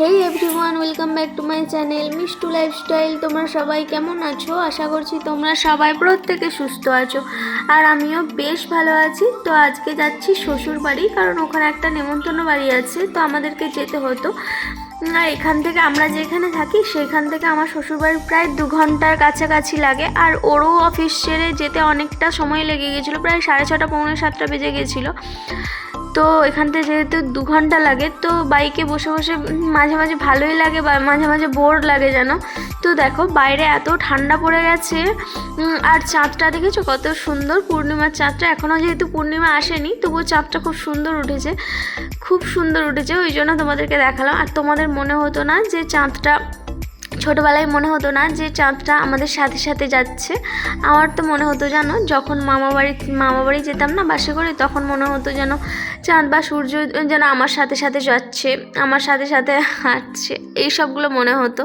Hey everyone welcome back to my channel Mishtu lifestyle তোমরা সবাই কেমন আছো? আশা করছি তোমরা সবাই প্রত্যেকে সুস্থ আছো। আর আমিও বেশ ভালো আছি। তো আজকে যাচ্ছি শ্বশুর বাড়ি, কারণ ওখানে একটা নেমন্তন্ন বাড়ি আছে, তো আমাদেরকে যেতে হতো। আর এখান থেকে আমরা যেখানে থাকি, সেখান থেকে আমার শ্বশুরবাড়ি প্রায় দু ঘণ্টার কাছাকাছি লাগে। আর ওরও অফিস ছেড়ে যেতে অনেকটা সময় লেগে গেছিল প্রায় সাড়ে ছটা, পৌনে সাতটা বেজে গেছিল তো এখান থেকে যেহেতু দু ঘণ্টা লাগে, তো বাইকে বসে বসে মাঝে মাঝে ভালোই লাগে বা মাঝে মাঝে বোর লাগে যেন। তো দেখো বাইরে এত ঠান্ডা পড়ে গেছে আর চাঁদটা দেখেছ কত সুন্দর? পূর্ণিমার চাঁদটা এখনও যেহেতু পূর্ণিমা আসেনি, তবুও চাঁদটা খুব সুন্দর উঠেছে। খুব সুন্দর উঠেছে, ওই জন্য তোমাদেরকে দেখালাম। আর তোমাদের মনে হতো না যে চাঁদটা ছোটোবেলায় মনে হতো না যে চাঁদটা আমাদের সাথে সাথে যাচ্ছে। আমার তো মনে হতো যেন যখন মামা বাড়ি মামা বাড়ি যেতাম না বাসে করে, তখন মনে হতো যেন চাঁদ বা সূর্য যেন আমার সাথে সাথে যাচ্ছে, আমার সাথে সাথে হাঁটছে, এই সবগুলো মনে হতো।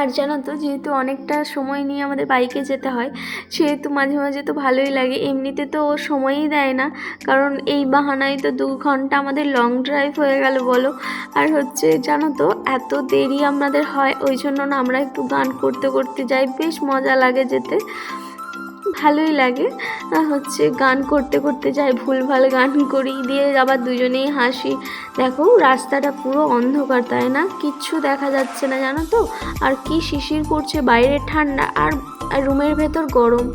আর জানো তো, যেহেতু অনেকটা সময় নিয়ে আমাদের বাইকে যেতে হয়, সেহেতু মাঝে মাঝে তো ভালোই লাগে। এমনিতে তো ও সময়ই দেয় না, কারণ এই বাহানায় তো দু ঘণ্টা আমাদের লং ড্রাইভ হয়ে গেল বলো। আর হচ্ছে জানো তো, এত দেরি আমাদের হয়, ওই জন্য না আমরা একটু গান করতে করতে যাই, বেশ মজা লাগে যেতে। ভালোই লাগে। হচ্ছে গান করতে করতে যাই, ভুলভাল গান করি, দিয়ে আবার দুজনেই হাসি। দেখো, রাস্তাটা পুরো অন্ধকার, তাই না? কিচ্ছু দেখা যাচ্ছে না, জানো তো? আর কি শিশির করছে বাইরে ঠান্ডা, আর রুমের ভেতর গরম।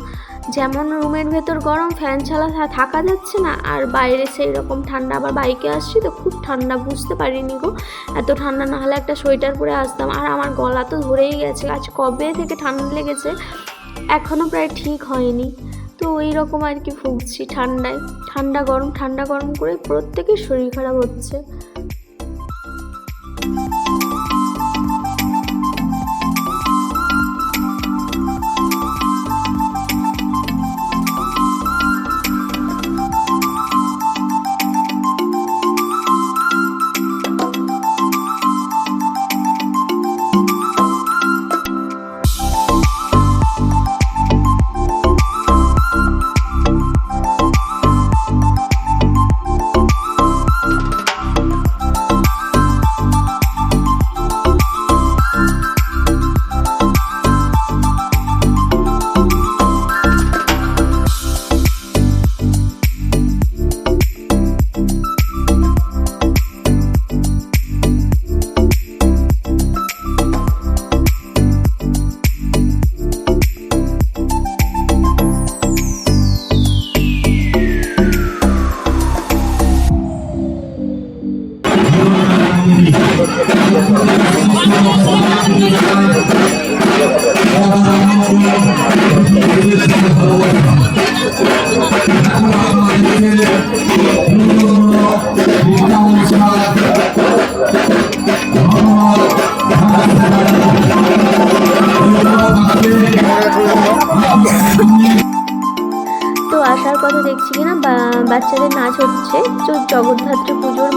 যেমন রুমের ভেতর গরম, ফ্যান ছাড়া থাকা যাচ্ছে না। আর বাইরে সেই রকম ঠান্ডা, আবার বাইকে আসছি তো খুব ঠান্ডা, বুঝতে পারিনি গো। এত ঠান্ডা না হলে একটা সোয়েটার পরে আসতাম। আর আমার গলা তো ধরেই গেছে। আজ কবে থেকে ঠান্ডা লেগেছে? এখনও প্রায় ঠিক হয়নি। তো ওই রকম আর কি ভুগছি ঠান্ডায়। ঠান্ডা গরম ঠান্ডা গরম করে প্রত্যেকের শরীর খারাপ হচ্ছে। আসার কথা দেখছি কিনা বাচ্চাদের নাচ হচ্ছে। তো জগদ্ধাত্রী পুজোর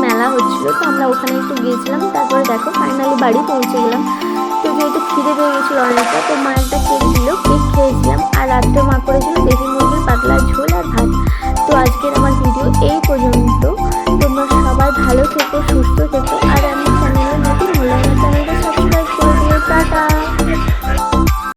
হচ্ছিল তো আমরা ওখানে একটু গিয়েছিলাম, তারপরে দেখো ফাইনালি বাড়ি পৌঁছে গেলাম। তো যেহেতু খিদে পেয়ে গেছিল অনেকটা, তো মা একটা কেক দিল।